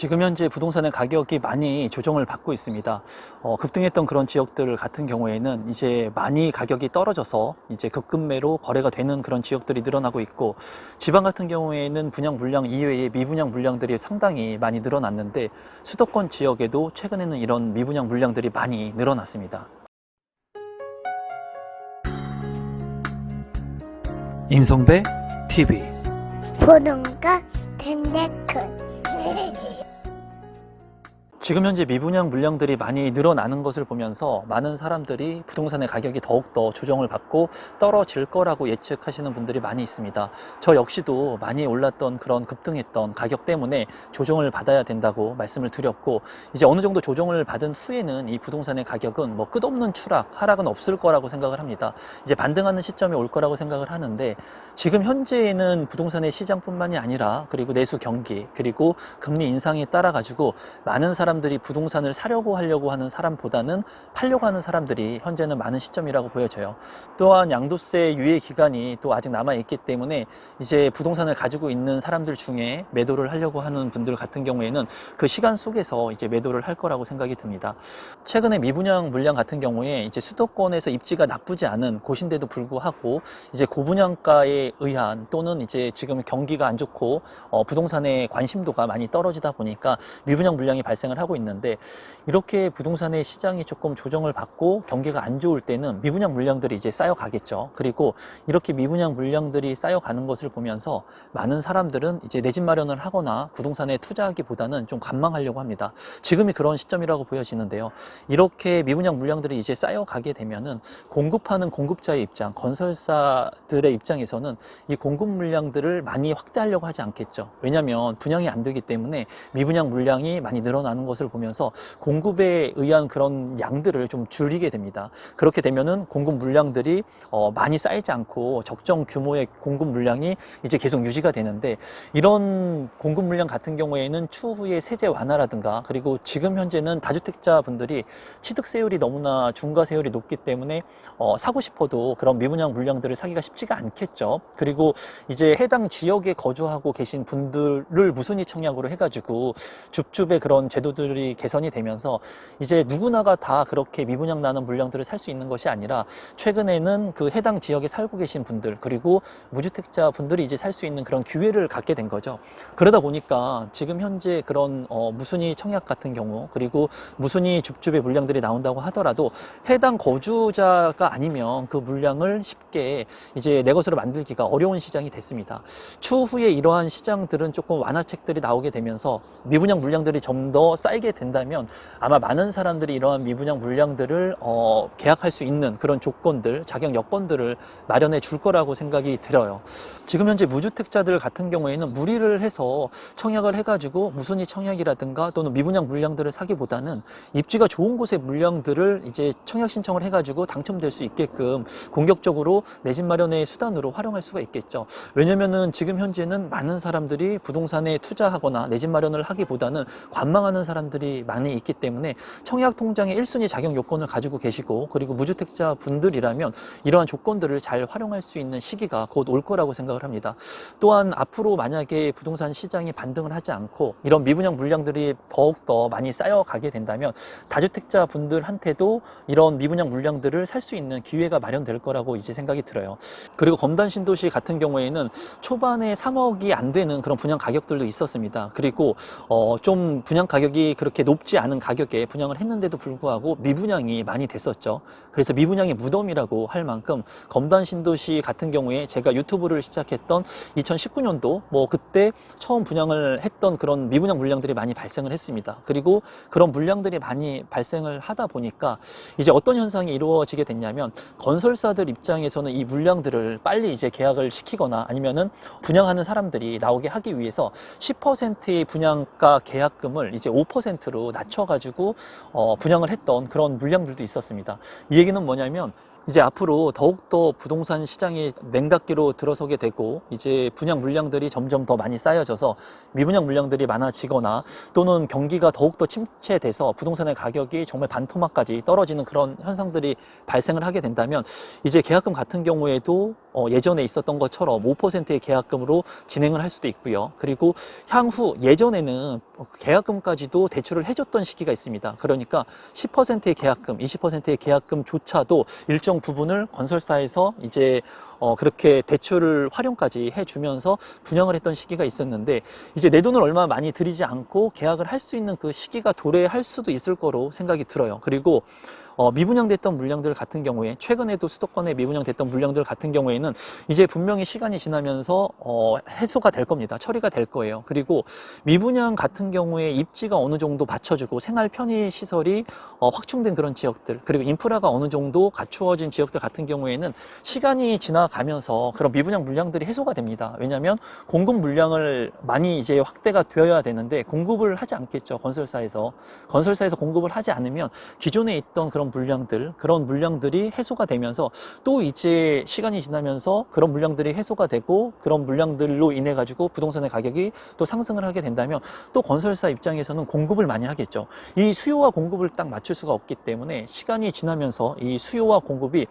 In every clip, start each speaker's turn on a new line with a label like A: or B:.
A: 지금 현재 부동산의 가격이 많이 조정을 받고 있습니다. 어, 급등했던 그런 지역들 같은 경우에는 이제 많이 가격이 떨어져서 이제 급급매로 거래가 되는 그런 지역들이 늘어나고 있고 지방 같은 경우에는 분양 물량 이외에 미분양 물량들이 상당히 많이 늘어났는데 수도권 지역에도 최근에는 이런 미분양 물량들이 많이 늘어났습니다. 임성배 TV
B: 보동과 텐데크
A: 지금 현재 미분양 물량들이 많이 늘어나는 것을 보면서 많은 사람들이 부동산의 가격이 더욱더 조정을 받고 떨어질 거라고 예측하시는 분들이 많이 있습니다. 저 역시도 많이 올랐던 그런 급등했던 가격 때문에 조정을 받아야 된다고 말씀을 드렸고 이제 어느 정도 조정을 받은 후에는 이 부동산의 가격은 뭐 끝없는 추락, 하락은 없을 거라고 생각을 합니다. 이제 반등하는 시점이 올 거라고 생각을 하는데 지금 현재에는 부동산의 시장뿐만이 아니라 그리고 내수 경기 그리고 금리 인상에 따라 가지고 많은 사람 들이 부동산을 사려고 하려고 하는 사람보다는 팔려고 하는 사람들이 현재는 많은 시점이라고 보여져요. 또한 양도세 유예 기간이 또 아직 남아 있기 때문에 이제 부동산을 가지고 있는 사람들 중에 매도를 하려고 하는 분들 같은 경우에는 그 시간 속에서 이제 매도를 할 거라고 생각이 듭니다. 최근에 미분양 물량 같은 경우에 이제 수도권에서 입지가 나쁘지 않은 곳인데도 불구하고 이제 고분양가에 의한 또는 이제 지금 경기가 안 좋고 어, 부동산의 관심도가 많이 떨어지다 보니까 미분양 물량이 발생을 하고 있는데 이렇게 부동산의 시장이 조금 조정을 받고 경기가 안 좋을 때는 미분양 물량들이 이제 쌓여가겠죠. 그리고 이렇게 미분양 물량들이 쌓여가는 것을 보면서 많은 사람들은 이제 내 집 마련을 하거나 부동산에 투자하기보다는 좀 관망하려고 합니다. 지금이 그런 시점이라고 보여지는데요. 이렇게 미분양 물량들이 이제 쌓여가게 되면은 공급하는 공급자의 입장, 건설사들의 입장에서는 이 공급 물량들을 많이 확대하려고 하지 않겠죠. 왜냐하면 분양이 안 되기 때문에 미분양 물량이 많이 늘어나는 것을 보면서 공급에 의한 그런 양들을 좀 줄이게 됩니다. 그렇게 되면은 공급 물량들이 어, 많이 쌓이지 않고 적정 규모의 공급 물량이 이제 계속 유지가 되는데 이런 공급 물량 같은 경우에는 추후에 세제 완화라든가 그리고 지금 현재는 다주택자 분들이 취득세율이 너무나 중과세율이 높기 때문에 어, 사고 싶어도 그런 미분양 물량들을 사기가 쉽지가 않겠죠. 그리고 이제 해당 지역에 거주하고 계신 분들을 무순위 청약으로 해가지고 줍줍의 그런 제도들 이 개선이 되면서 이제 누구나가 다 그렇게 미분양 나는 물량들을 살 수 있는 것이 아니라 최근에는 그 해당 지역에 살고 계신 분들 그리고 무주택자 분들이 이제 살 수 있는 그런 기회를 갖게 된 거죠. 그러다 보니까 지금 현재 그런 어, 무순위 청약 같은 경우 그리고 무순위 줍줍의 물량들이 나온다고 하더라도 해당 거주자가 아니면 그 물량을 쉽게 이제 내 것으로 만들기가 어려운 시장이 됐습니다. 추후에 이러한 시장들은 조금 완화책들이 나오게 되면서 미분양 물량들이 좀 더 쌓이게 된다면 아마 많은 사람들이 이러한 미분양 물량들을 어, 계약할 수 있는 그런 조건들, 자격 여건들을 마련해 줄 거라고 생각이 들어요. 지금 현재 무주택자들 같은 경우에는 무리를 해서 청약을 해가지고 무순위 청약이라든가 또는 미분양 물량들을 사기보다는 입지가 좋은 곳의 물량들을 이제 청약 신청을 해가지고 당첨될 수 있게끔 공격적으로 내 집 마련의 수단으로 활용할 수가 있겠죠. 왜냐면은 지금 현재는 많은 사람들이 부동산에 투자하거나 내 집 마련을 하기보다는 관망하는 사람 들이 많이 있기 때문에 청약 통장의 1순위 자격 요건을 가지고 계시고 그리고 무주택자 분들이라면 이러한 조건들을 잘 활용할 수 있는 시기가 곧 올 거라고 생각을 합니다. 또한 앞으로 만약에 부동산 시장이 반등을 하지 않고 이런 미분양 물량들이 더욱더 많이 쌓여가게 된다면 다주택자 분들한테도 이런 미분양 물량들을 살 수 있는 기회가 마련될 거라고 이제 생각이 들어요. 그리고 검단 신도시 같은 경우에는 초반에 3억이 안 되는 그런 분양 가격들도 있었습니다. 그리고 어, 좀 분양 가격이 그렇게 높지 않은 가격에 분양을 했는데도 불구하고 미분양이 많이 됐었죠. 그래서 미분양의 무덤이라고 할 만큼 검단 신도시 같은 경우에 제가 유튜브를 시작했던 2019년도 뭐 그때 처음 분양을 했던 그런 미분양 물량들이 많이 발생을 했습니다. 그리고 그런 물량들이 많이 발생을 하다 보니까 이제 어떤 현상이 이루어지게 됐냐면 건설사들 입장에서는 이 물량들을 빨리 이제 계약을 시키거나 아니면은 분양하는 사람들이 나오게 하기 위해서 10%의 분양가 계약금을 이제 5%로 낮춰가지고 어, 분양을 했던 그런 물량들도 있었습니다. 이 얘기는 뭐냐면 이제 앞으로 더욱더 부동산 시장이 냉각기로 들어서게 되고 이제 분양 물량들이 점점 더 많이 쌓여져서 미분양 물량들이 많아지거나 또는 경기가 더욱더 침체돼서 부동산의 가격이 정말 반토막까지 떨어지는 그런 현상들이 발생을 하게 된다면 이제 계약금 같은 경우에도 어, 예전에 있었던 것처럼 5%의 계약금으로 진행을 할 수도 있고요. 그리고 향후 예전에는 계약금까지도 대출을 해줬던 시기가 있습니다. 그러니까 10%의 계약금, 20%의 계약금조차도 일정 부분을 건설사에서 이제 어, 그렇게 대출을 활용까지 해주면서 분양을 했던 시기가 있었는데 이제 내 돈을 얼마 많이 들이지 않고 계약을 할 수 있는 그 시기가 도래할 수도 있을 거로 생각이 들어요. 그리고 어, 미분양됐던 물량들 같은 경우에 최근에도 수도권에 미분양됐던 물량들 같은 경우에는 이제 분명히 시간이 지나면서 어, 해소가 될 겁니다. 처리가 될 거예요. 그리고 미분양 같은 경우에 입지가 어느 정도 받쳐주고 생활 편의 시설이 어, 확충된 그런 지역들 그리고 인프라가 어느 정도 갖추어진 지역들 같은 경우에는 시간이 지나가면서 그런 미분양 물량들이 해소가 됩니다. 왜냐하면 공급 물량을 많이 이제 확대가 되어야 되는데 공급을 하지 않겠죠 건설사에서 건설사에서 공급을 하지 않으면 기존에 있던 그런 물량들 그런 물량들이 해소가 되면서 또 이제 시간이 지나면서 그런 물량들이 해소가 되고 그런 물량들로 인해 가지고 부동산의 가격이 또 상승을 하게 된다면 또 건설사 입장에서는 공급을 많이 하겠죠. 이 수요와 공급을 딱 맞출 수가 없기 때문에 시간이 지나면서 이 수요와 공급이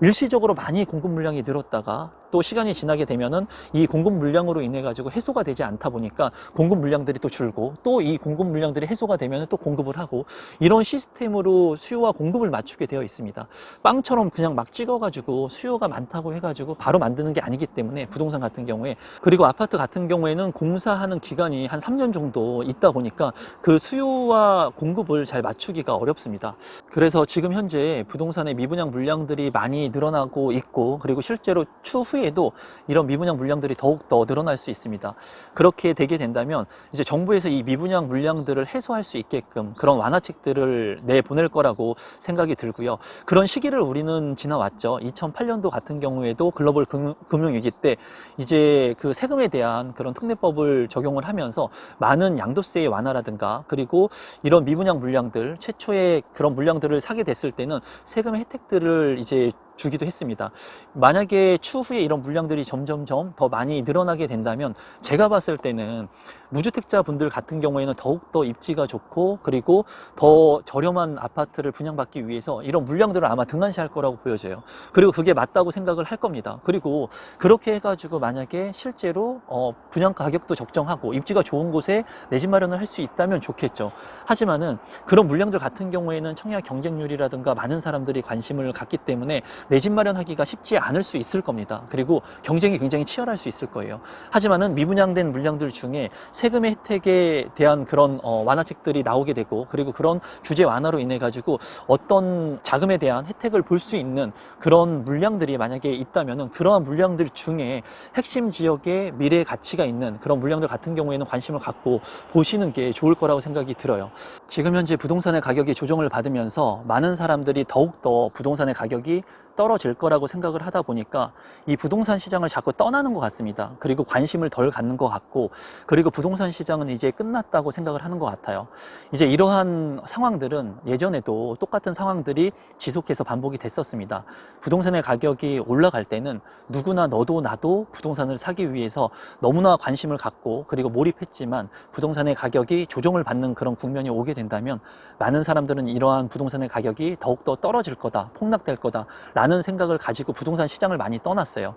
A: 일시적으로 많이 공급 물량이 늘었다가 또 시간이 지나게 되면은 이 공급 물량으로 인해 가지고 해소가 되지 않다 보니까 공급 물량들이 또 줄고 또 이 공급 물량들이 해소가 되면 또 공급을 하고 이런 시스템으로 수요와 공급을 맞추게 되어 있습니다. 빵처럼 그냥 막 찍어가지고 수요가 많다고 해가지고 바로 만드는 게 아니기 때문에 부동산 같은 경우에 그리고 아파트 같은 경우에는 공사하는 기간이 한 3년 정도 있다 보니까 그 수요와 공급을 잘 맞추기가 어렵습니다. 그래서 지금 현재 부동산의 미분양 물량들이 많이 늘어나고 있고 그리고 실제로 추후에 도 이런 미분양 물량들이 더욱 더 늘어날 수 있습니다. 그렇게 되게 된다면 이제 정부에서 이 미분양 물량들을 해소할 수 있게끔 그런 완화책들을 내보낼 거라고 생각이 들고요. 그런 시기를 우리는 지나왔죠. 2008년도 같은 경우에도 글로벌 금- 금융위기 때 이제 그 세금에 대한 그런 특례법을 적용을 하면서 많은 양도세의 완화라든가 그리고 이런 미분양 물량들 최초의 그런 물량들을 사게 됐을 때는 세금 혜택들을 이제 주기도 했습니다. 만약에 추후에 이런 물량들이 점점점 더 많이 늘어나게 된다면 제가 봤을 때는 무주택자 분들 같은 경우에는 더욱더 입지가 좋고 그리고 더 저렴한 아파트를 분양받기 위해서 이런 물량들을 아마 등한시할 거라고 보여져요. 그리고 그게 맞다고 생각을 할 겁니다. 그리고 그렇게 해가지고 만약에 실제로 어, 분양 가격도 적정하고 입지가 좋은 곳에 내 집 마련을 할 수 있다면 좋겠죠. 하지만은 그런 물량들 같은 경우에는 청약 경쟁률이라든가 많은 사람들이 관심을 갖기 때문에 내 집 마련하기가 쉽지 않을 수 있을 겁니다. 그리고 경쟁이 굉장히 치열할 수 있을 거예요. 하지만은 미분양된 물량들 중에 세금의 혜택에 대한 그런 어, 완화책들이 나오게 되고 그리고 그런 규제 완화로 인해 가지고 어떤 자금에 대한 혜택을 볼 수 있는 그런 물량들이 만약에 있다면은 그러한 물량들 중에 핵심 지역에 미래 가치가 있는 그런 물량들 같은 경우에는 관심을 갖고 보시는 게 좋을 거라고 생각이 들어요. 지금 현재 부동산의 가격이 조정을 받으면서 많은 사람들이 더욱더 부동산의 가격이 떨어질 거라고 생각을 하다 보니까 이 부동산 시장을 자꾸 떠나는 것 같습니다. 그리고 관심을 덜 갖는 것 같고 그리고 부동산 시장은 이제 끝났다고 생각을 하는 것 같아요. 이제 이러한 상황들은 예전에도 똑같은 상황들이 지속해서 반복이 됐었습니다. 부동산의 가격이 올라갈 때는 누구나 너도 나도 부동산을 사기 위해서 너무나 관심을 갖고 그리고 몰입했지만 부동산의 가격이 조정을 받는 그런 국면이 오게 된다면 많은 사람들은 이러한 부동산의 가격이 더욱더 떨어질 거다, 폭락될 거다 라는 생각을 가지고 부동산 시장을 많이 떠났어요.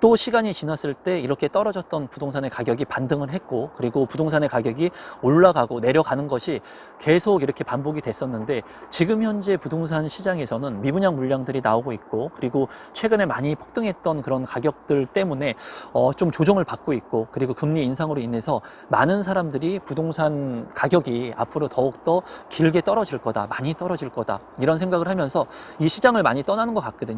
A: 또 시간이 지났을 때 이렇게 떨어졌던 부동산의 가격이 반등을 했고 그리고 부동산의 가격이 올라가고 내려가는 것이 계속 이렇게 반복이 됐었는데 지금 현재 부동산 시장에서는 미분양 물량들이 나오고 있고 그리고 최근에 많이 폭등했던 그런 가격들 때문에 어, 좀 조정을 받고 있고 그리고 금리 인상으로 인해서 많은 사람들이 부동산 가격이 앞으로 더욱더 길게 떨어질 거다 많이 떨어질 거다 이런 생각을 하면서 이 시장을 많이 떠나는 것 같거든요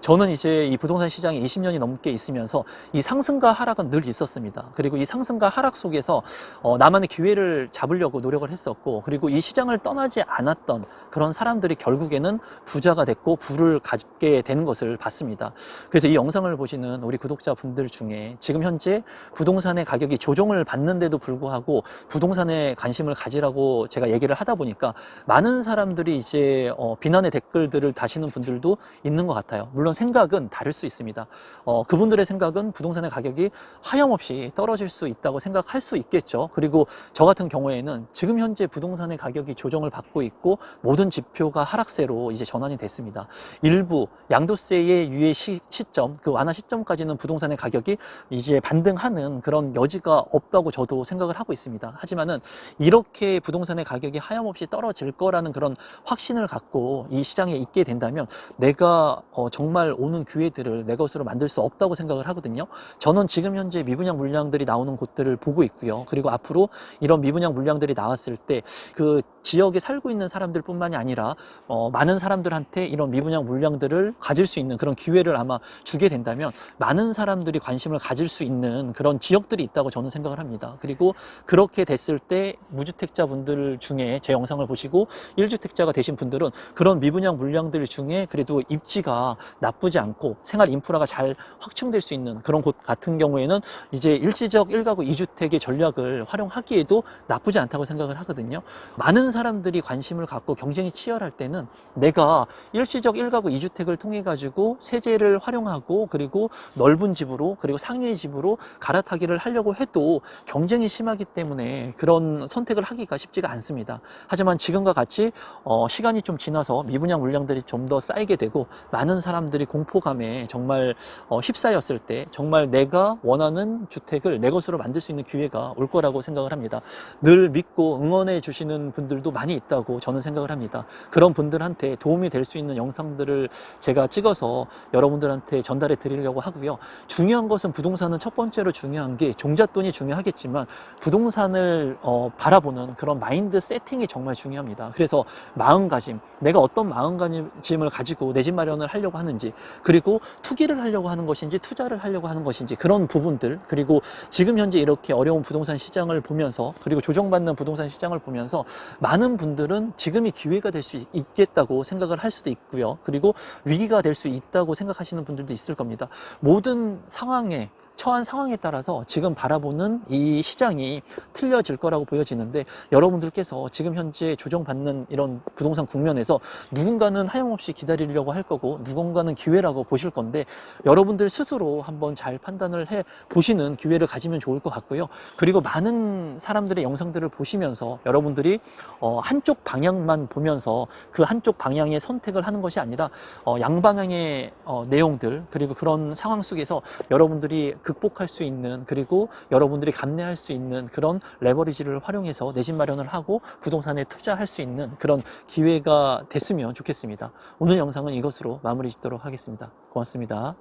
A: 저는 이제 이 부동산 시장이 20년이 넘게 있으면서 이 상승과 하락은 늘 있었습니다 그리고 이 상승과 하락 속에서 어, 나만의 기회를 잡으려고 노력을 했었고 그리고 이 시장을 떠나지 않았던 그런 사람들이 결국에는 부자가 됐고 부를 갖게 되는 것을 봤습니다. 그래서 이 영상을 보시는 우리 구독자분들 중에 지금 현재 부동산의 가격이 조정을 받는데도 불구하고 부동산에 관심을 가지라고 제가 얘기를 하다 보니까 많은 사람들이 이제 어, 비난의 댓글들을 다시는 분들도 있는 것것 같아요. 물론 생각은 다를 수 있습니다. 어, 그분들의 생각은 부동산의 가격이 하염없이 떨어질 수 있다고 생각할 수 있겠죠. 그리고 저 같은 경우에는 지금 현재 부동산의 가격이 조정을 받고 있고 모든 지표가 하락세로 이제 전환이 됐습니다. 일부 양도세의 유예 시, 시점, 그 완화 시점까지는 부동산의 가격이 이제 반등하는 그런 여지가 없다고 저도 생각을 하고 있습니다. 하지만은 이렇게 부동산의 가격이 하염없이 떨어질 거라는 그런 확신을 갖고 이 시장에 있게 된다면 내가 어, 정말 오는 기회들을 내 것으로 만들 수 없다고 생각을 하거든요. 저는 지금 현재 미분양 물량들이 나오는 곳들을 보고 있고요. 그리고 앞으로 이런 미분양 물량들이 나왔을 때 그 지역에 살고 있는 사람들뿐만이 아니라 어, 많은 사람들한테 이런 미분양 물량들을 가질 수 있는 그런 기회를 아마 주게 된다면 많은 사람들이 관심을 가질 수 있는 그런 지역들이 있다고 저는 생각을 합니다. 그리고 그렇게 됐을 때 무주택자분들 중에 제 영상을 보시고 1주택자가 되신 분들은 그런 미분양 물량들 중에 그래도 입지가 나쁘지 않고 생활 인프라가 잘 확충될 수 있는 그런 곳 같은 경우에는 이제 일시적 1가구 2주택의 전략을 활용하기에도 나쁘지 않다고 생각을 하거든요. 많은 사람들이 관심을 갖고 경쟁이 치열할 때는 내가 일시적 1가구 2주택을 통해 가지고 세제를 활용하고 그리고 넓은 집으로 그리고 상위의 집으로 갈아타기를 하려고 해도 경쟁이 심하기 때문에 그런 선택을 하기가 쉽지가 않습니다. 하지만 지금과 같이 어, 시간이 좀 지나서 미분양 물량들이 좀 더 쌓이게 되고 많은 사람들이 공포감에 정말 어, 휩싸였을 때 정말 내가 원하는 주택을 내 것으로 만들 수 있는 기회가 올 거라고 생각을 합니다. 늘 믿고 응원해 주시는 분들도 많이 있다고 저는 생각을 합니다. 그런 분들한테 도움이 될 수 있는 영상들을 제가 찍어서 여러분들한테 전달해 드리려고 하고요. 중요한 것은 부동산은 첫 번째로 중요한 게 종잣돈이 중요하겠지만 부동산을 어, 바라보는 그런 마인드 세팅이 정말 중요합니다. 그래서 마음가짐, 내가 어떤 마음가짐을 가지고 내 집 마련 을 하려고 하는지, 그리고 투기를 하려고 하는 것인지, 투자를 하려고 하는 것인지, 그런 부분들, 그리고 지금 현재 이렇게 어려운 부동산 시장을 보면서, 그리고 조정받는 부동산 시장을 보면서, 많은 분들은 지금이 기회가 될 수 있겠다고 생각을 할 수도 있고요. 그리고 위기가 될 수 있다고 생각하시는 분들도 있을 겁니다. 모든 상황에 처한 상황에 따라서 지금 바라보는 이 시장이 틀려질 거라고 보여지는데 여러분들께서 지금 현재 조정받는 이런 부동산 국면에서 누군가는 하염없이 기다리려고 할 거고 누군가는 기회라고 보실 건데 여러분들 스스로 한번 잘 판단을 해 보시는 기회를 가지면 좋을 것 같고요. 그리고 많은 사람들의 영상들을 보시면서 여러분들이 어, 한쪽 방향만 보면서 그 한쪽 방향의 선택을 하는 것이 아니라 어, 양방향의 어, 내용들 그리고 그런 상황 속에서 여러분들이 극복할 수 있는 그리고 여러분들이 감내할 수 있는 그런 레버리지를 활용해서 내 집 마련을 하고 부동산에 투자할 수 있는 그런 기회가 됐으면 좋겠습니다. 오늘 영상은 이것으로 마무리 짓도록 하겠습니다. 고맙습니다.